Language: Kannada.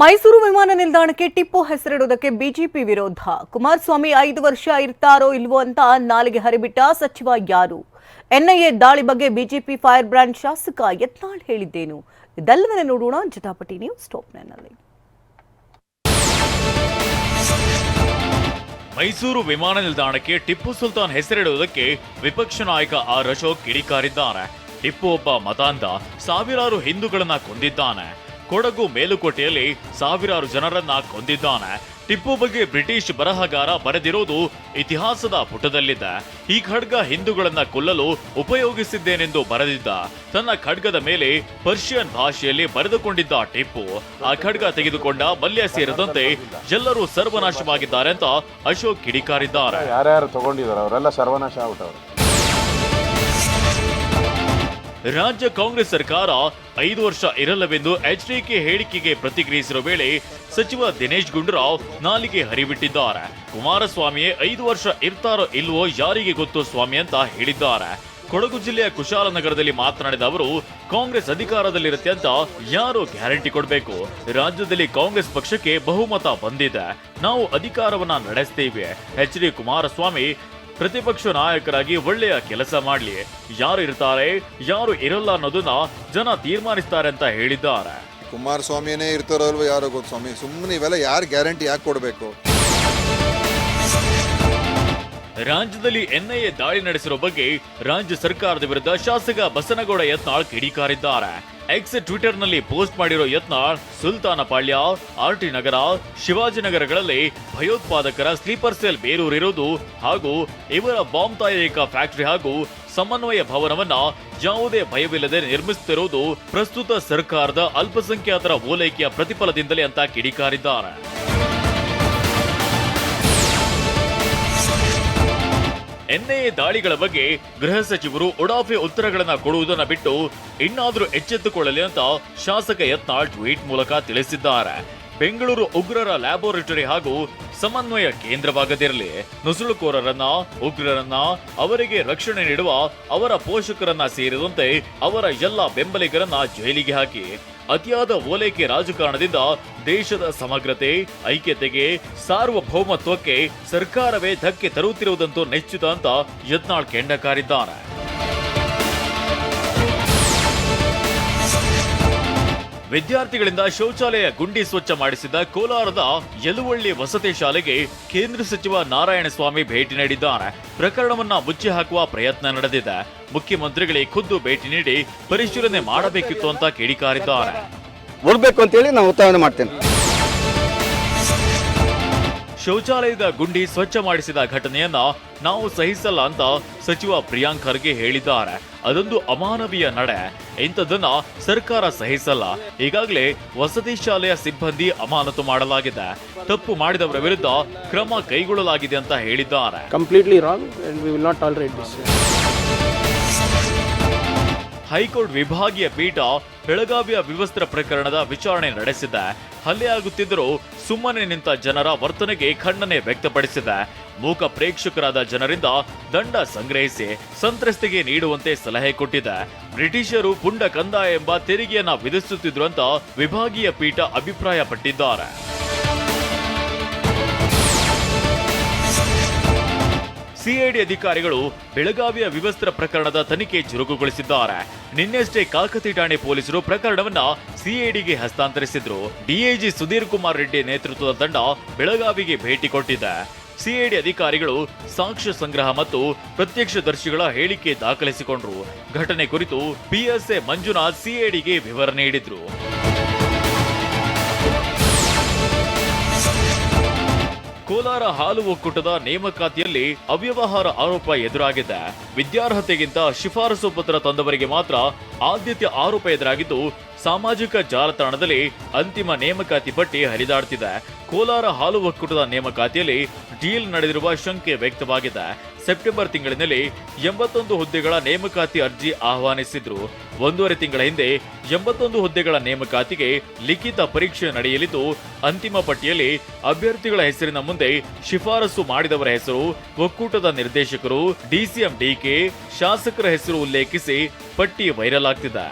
ಮೈಸೂರು ವಿಮಾನ ನಿಲ್ದಾಣಕ್ಕೆ ಟಿಪ್ಪು ಹೆಸರಿಡುವುದಕ್ಕೆ ಬಿಜೆಪಿ ವಿರೋಧ. ಕುಮಾರಸ್ವಾಮಿ ಐದು ವರ್ಷ ಇರ್ತಾರೋ ಇಲ್ವೋ ಅಂತ ನಾಲಿಗೆ ಹರಿಬಿಟ್ಟ ಸಚಿವ ಯಾರು? ಎನ್ಐಎ ದಾಳಿ ಬಗ್ಗೆ ಬಿಜೆಪಿ ಫೈರ್ ಬ್ರ್ಯಾಂಡ್ ಶಾಸಕ ಯತ್ನಾಳ್ ಹೇಳಿದ್ದೇನು? ಇದೆಲ್ಲವನ್ನ ನೋಡೋಣ. ಜಟಾಪಟಿ ನ್ಯೂಸ್ ಟಾಪ್ನಲ್ಲಿ ಮೈಸೂರು ವಿಮಾನ ನಿಲ್ದಾಣಕ್ಕೆ ಟಿಪ್ಪು ಸುಲ್ತಾನ್ ಹೆಸರಿಡುವುದಕ್ಕೆ ವಿಪಕ್ಷ ನಾಯಕ ಆರ್ ಅಶೋಕ್ ಕಿಡಿಕಾರಿದ್ದಾರೆ. ಟಿಪ್ಪು ಒಬ್ಬ ಮತಾಂಧ, ಸಾವಿರಾರು ಹಿಂದೂಗಳನ್ನ ಕೊಂದಿದ್ದಾನೆ. ಕೊಡಗು ಮೇಲುಕೋಟೆಯಲ್ಲಿ ಸಾವಿರಾರು ಜನರನ್ನ ಕೊಂದಿದ್ದಾನೆ. ಟಿಪ್ಪು ಬಗ್ಗೆ ಬ್ರಿಟಿಷ್ ಬರಹಗಾರ ಬರೆದಿರೋದು ಇತಿಹಾಸದ ಪುಟದಲ್ಲಿದೆ. ಈ ಖಡ್ಗ ಹಿಂದೂಗಳನ್ನ ಕೊಲ್ಲಲು ಉಪಯೋಗಿಸಿದ್ದೇನೆಂದು ಬರೆದಿದ್ದ. ತನ್ನ ಖಡ್ಗದ ಮೇಲೆ ಪರ್ಷಿಯನ್ ಭಾಷೆಯಲ್ಲಿ ಬರೆದುಕೊಂಡಿದ್ದ ಟಿಪ್ಪು. ಆ ಖಡ್ಗ ತೆಗೆದುಕೊಂಡ ಮಲ್ಯ ಸೇರಿದಂತೆ ಎಲ್ಲರೂ ಸರ್ವನಾಶವಾಗಿದ್ದಾರೆ ಅಂತ ಅಶೋಕ್ ಕಿಡಿಕಾರಿದ್ದಾರೆ. ಯಾರ್ಯಾರು ತಗೊಂಡಿದ್ದಾರೆ ಅವರೆಲ್ಲ ಸರ್ವನಾಶ ಆಗ್ಬಿಟ್ಟವ್ರು. ರಾಜ್ಯ ಕಾಂಗ್ರೆಸ್ ಸರ್ಕಾರ ಐದು ವರ್ಷ ಇರಲ್ಲವೆಂದು ಎಚ್ಡಿಕೆ ಹೇಳಿಕೆಗೆ ಪ್ರತಿಕ್ರಿಯಿಸಿರುವ ವೇಳೆ ಸಚಿವ ದಿನೇಶ್ ಗುಂಡೂರಾವ್ ನಾಲಿಗೆ ಹರಿಬಿಟ್ಟಿದ್ದಾರೆ. ಕುಮಾರಸ್ವಾಮಿಯೇ ಐದು ವರ್ಷ ಇರ್ತಾರೋ ಇಲ್ವೋ ಯಾರಿಗೆ ಗೊತ್ತು ಸ್ವಾಮಿ ಅಂತ ಹೇಳಿದ್ದಾರೆ. ಕೊಡಗು ಜಿಲ್ಲೆಯ ಕುಶಾಲನಗರದಲ್ಲಿ ಮಾತನಾಡಿದ ಅವರು, ಕಾಂಗ್ರೆಸ್ ಅಧಿಕಾರದಲ್ಲಿರುತ್ತೆ ಅಂತ ಯಾರು ಗ್ಯಾರಂಟಿ ಕೊಡಬೇಕು. ರಾಜ್ಯದಲ್ಲಿ ಕಾಂಗ್ರೆಸ್ ಪಕ್ಷಕ್ಕೆ ಬಹುಮತ ಬಂದಿದೆ. ನಾವು ಅಧಿಕಾರವನ್ನ ನಡೆಸ್ತೇವೆ. ಎಚ್ ಡಿ ಕುಮಾರಸ್ವಾಮಿ ಪ್ರತಿಪಕ್ಷ ನಾಯಕರಾಗಿ ಒಳ್ಳೆಯ ಕೆಲಸ ಮಾಡಲಿ. ಯಾರು ಇರ್ತಾರೆ ಯಾರು ಇರಲ್ಲ ಅನ್ನೋದನ್ನ ಜನ ತೀರ್ಮಾನಿಸ್ತಾರೆ ಅಂತ ಹೇಳಿದ್ದಾರೆ. ಕುಮಾರಸ್ವಾಮಿನೇ ಇರ್ತಾರೋ ಯಾರು ಯಾರೋ ಗೊತ್ತು ಸ್ವಾಮಿ? ಸುಮ್ಮನೆ ಇವೆಲ್ಲ ಯಾರು ಗ್ಯಾರಂಟಿ ಯಾಕೆ ಕೊಡಬೇಕು? ರಾಜ್ಯದಲ್ಲಿ ಎನ್ಐಎ ದಾಳಿ ನಡೆಸಿರೋ ಬಗ್ಗೆ ರಾಜ್ಯ ಸರ್ಕಾರದ ವಿರುದ್ಧ ಶಾಸಕ ಬಸನಗೌಡ ಯತ್ನಾಳ್ ಕಿಡಿಕಾರಿದ್ದಾರೆ. ಎಕ್ಸ್ ಟ್ವಿಟರ್ನಲ್ಲಿ ಪೋಸ್ಟ್ ಮಾಡಿರೋ ಯತ್ನ ಸುಲ್ತಾನಪಾಳ್ಯ ಆರ್ಟಿ ನಗರ ಶಿವಾಜಿನಗರಗಳಲ್ಲಿ ಭಯೋತ್ಪಾದಕರ ಸ್ಲೀಪರ್ ಸೆಲ್ ಬೇರೂರಿರುವುದು ಹಾಗೂ ಇವರ ಬಾಂಬ್ ತಯಾರಿಕಾ ಫ್ಯಾಕ್ಟರಿ ಹಾಗೂ ಸಮನ್ವಯ ಭವನವನ್ನ ಯಾವುದೇ ಭಯವಿಲ್ಲದೆ ನಿರ್ಮಿಸುತ್ತಿರುವುದು ಪ್ರಸ್ತುತ ಸರ್ಕಾರದ ಅಲ್ಪಸಂಖ್ಯಾತರ ಓಲೈಕೆಯ ಪ್ರತಿಫಲದಿಂದಲೇ ಅಂತ ಕಿಡಿಕಾರಿದ್ದಾರೆ. ಎನ್ಐಎ ದಾಳಿಗಳ ಬಗ್ಗೆ ಗೃಹ ಸಚಿವರು ಉಡಾಫೆ ಉತ್ತರಗಳನ್ನ ಕೊಡುವುದನ್ನ ಬಿಟ್ಟು ಇನ್ನಾದ್ರೂ ಎಚ್ಚೆತ್ತುಕೊಳ್ಳಲಿ ಅಂತ ಶಾಸಕ ಯತ್ನಾಳ್ ಟ್ವೀಟ್ ಮೂಲಕ ತಿಳಿಸಿದ್ದಾರೆ. ಬೆಂಗಳೂರು ಉಗ್ರರ ಲ್ಯಾಬೋರೇಟರಿ ಹಾಗೂ ಸಮನ್ವಯ ಕೇಂದ್ರವಾಗದಿರಲಿ. ನುಸುಳುಕೋರರನ್ನ, ಉಗ್ರರನ್ನ, ಅವರಿಗೆ ರಕ್ಷಣೆ ನೀಡುವ ಅವರ ಪೋಷಕರನ್ನ ಸೇರಿದಂತೆ ಅವರ ಎಲ್ಲ ಬೆಂಬಲಿಗರನ್ನ ಜೈಲಿಗೆ ಹಾಕಿ. ಅತಿಯಾದ ಓಲೈಕೆ ರಾಜಕಾರಣದಿಂದ ದೇಶದ ಸಮಗ್ರತೆ ಐಕ್ಯತೆಗೆ ಸಾರ್ವಭೌಮತ್ವಕ್ಕೆ ಸರ್ಕಾರವೇ ಧಕ್ಕೆ ತರುತ್ತಿರುವುದಂತೂ ನಿಶ್ಚಿತ ಅಂತ ಯತ್ನಾಳ್ ಕೆಂಡಕಾರಿದ್ದಾರೆ. ವಿದ್ಯಾರ್ಥಿಗಳಿಂದ ಶೌಚಾಲಯ ಗುಂಡಿ ಸ್ವಚ್ಛ ಮಾಡಿಸಿದ ಕೋಲಾರದ ಯಲುವಳ್ಳಿ ವಸತಿ ಶಾಲೆಗೆ ಕೇಂದ್ರ ಸಚಿವ ನಾರಾಯಣಸ್ವಾಮಿ ಭೇಟಿ ನೀಡಿದ್ದಾರೆ. ಪ್ರಕರಣವನ್ನ ಮುಚ್ಚಿ ಹಾಕುವ ಪ್ರಯತ್ನ ನಡೆದಿದೆ. ಮುಖ್ಯಮಂತ್ರಿಗಳಿಗೆ ಖುದ್ದು ಭೇಟಿ ನೀಡಿ ಪರಿಶೀಲನೆ ಮಾಡಬೇಕಿತ್ತು ಅಂತ ಕಿಡಿಕಾರಿದ್ದಾರೆ ಅಂತ ಅಂತೇಳಿ ನಾವು ಒತ್ತಾಯ ಮಾಡ್ತೇನೆ. ಶೌಚಾಲಯದ ಗುಂಡಿ ಸ್ವಚ್ಛ ಮಾಡಿಸಿದ ಘಟನೆಯನ್ನ ನಾವು ಸಹಿಸಲ್ಲ ಅಂತ ಸಚಿವ ಪ್ರಿಯಾಂಕ್ ಖರ್ಗೆ ಹೇಳಿದ್ದಾರೆ. ಅದೊಂದು ಅಮಾನವೀಯ ನಡೆ. ಇಂಥದನ್ನ ಸರ್ಕಾರ ಸಹಿಸಲ್ಲ. ಈಗಾಗಲೇ ವಸತಿ ಶಾಲೆಯ ಸಿಬ್ಬಂದಿ ಅಮಾನತು ಮಾಡಲಾಗಿದೆ. ತಪ್ಪು ಮಾಡಿದವರ ವಿರುದ್ಧ ಕ್ರಮ ಕೈಗೊಳ್ಳಲಾಗಿದೆ ಅಂತ ಹೇಳಿದ್ದಾರೆ. Completely wrong tolerate we high court ವಿಭಾಗೀಯ ಪೀಠ ಬೆಳಗಾವಿಯ ವಿವಸ್ತ್ರ ಪ್ರಕರಣದ ವಿಚಾರಣೆ ನಡೆಸಿದೆ. ಹಲ್ಲೆಯಾಗುತ್ತಿದ್ದರೂ ಸುಮ್ಮನೆ ನಿಂತ ಜನರ ವರ್ತನೆಗೆ ಖಂಡನೆ ವ್ಯಕ್ತಪಡಿಸಿದೆ. ಮೂಕ ಪ್ರೇಕ್ಷಕರಾದ ಜನರಿಂದ ದಂಡ ಸಂಗ್ರಹಿಸಿ ಸಂತ್ರಸ್ತಿಗೆ ನೀಡುವಂತೆ ಸಲಹೆ ಕೊಟ್ಟಿದೆ. ಬ್ರಿಟಿಷರು ಪುಂಡ ಕಂದಾಯ ಎಂಬ ತೆರಿಗೆಯನ್ನ ವಿಧಿಸುತ್ತಿದ್ರು ಅಂತ ವಿಭಾಗೀಯ ಪೀಠ ಅಭಿಪ್ರಾಯಪಟ್ಟಿದ್ದಾರೆ. ಸಿಐಡಿ ಅಧಿಕಾರಿಗಳು ಬೆಳಗಾವಿಯ ವಿವಸ್ತ್ರ ಪ್ರಕರಣದ ತನಿಖೆ ಚುರುಕುಗೊಳಿಸಿದ್ದಾರೆ. ನಿನ್ನೆಷ್ಟೇ ಕಾಕತಿ ಠಾಣೆ ಪೊಲೀಸರು ಪ್ರಕರಣವನ್ನ ಸಿಐಡಿಗೆ ಹಸ್ತಾಂತರಿಸಿದ್ರು. ಡಿಐಜಿ ಸುಧೀರ್ ಕುಮಾರ್ ರೆಡ್ಡಿ ನೇತೃತ್ವದ ತಂಡ ಬೆಳಗಾವಿಗೆ ಭೇಟಿ ಕೊಟ್ಟಿದೆ. ಸಿಐಡಿ ಅಧಿಕಾರಿಗಳು ಸಾಕ್ಷ್ಯ ಸಂಗ್ರಹ ಮತ್ತು ಪ್ರತ್ಯಕ್ಷದರ್ಶಿಗಳ ಹೇಳಿಕೆ ದಾಖಲಿಸಿಕೊಂಡ್ರು. ಘಟನೆ ಕುರಿತು ಪಿಎಸ್ಎ ಮಂಜುನಾಥ್ ಸಿಐಡಿಗೆ ವಿವರ ನೀಡಿದ್ರು. ಕೋಲಾರ ಹಾಲು ಒಕ್ಕೂಟದ ನೇಮಕಾತಿಯಲ್ಲಿ ಅವ್ಯವಹಾರ ಆರೋಪ ಎದುರಾಗಿದೆ. ವಿದ್ಯಾರ್ಹತೆಗಿಂತ ಶಿಫಾರಸು ಪತ್ರ ತಂದವರಿಗೆ ಮಾತ್ರ ಆದ್ಯತೆ ಆರೋಪ ಎದುರಾಗಿದ್ದು, ಸಾಮಾಜಿಕ ಜಾಲತಾಣದಲ್ಲಿ ಅಂತಿಮ ನೇಮಕಾತಿ ಪಟ್ಟಿ ಹರಿದಾಡ್ತಿದೆ. ಕೋಲಾರ ಹಾಲು ಒಕ್ಕೂಟದ ನೇಮಕಾತಿಯಲ್ಲಿ ಡೀಲ್ ನಡೆದಿರುವ ಶಂಕೆ ವ್ಯಕ್ತವಾಗಿದೆ. ಸೆಪ್ಟೆಂಬರ್ ತಿಂಗಳಿನಲ್ಲಿ ಎಂಬತ್ತೊಂದು ಹುದ್ದೆಗಳ ನೇಮಕಾತಿ ಅರ್ಜಿ ಆಹ್ವಾನಿಸಿದ್ರು. ಒಂದೂವರೆ ತಿಂಗಳ ಹಿಂದೆ ಎಂಬತ್ತೊಂದು ಹುದ್ದೆಗಳ ನೇಮಕಾತಿಗೆ ಲಿಖಿತ ಪರೀಕ್ಷೆ ನಡೆಯಲಿದ್ದು, ಅಂತಿಮ ಪಟ್ಟಿಯಲ್ಲಿ ಅಭ್ಯರ್ಥಿಗಳ ಹೆಸರಿನ ಮುಂದೆ ಶಿಫಾರಸು ಮಾಡಿದವರ ಹೆಸರು, ಒಕ್ಕೂಟದ ನಿರ್ದೇಶಕರು, ಡಿಸಿಎಂ ಡಿಕೆ, ಶಾಸಕರ ಹೆಸರು ಉಲ್ಲೇಖಿಸಿ ಪಟ್ಟಿ ವೈರಲ್ ಆಗ್ತಿದೆ.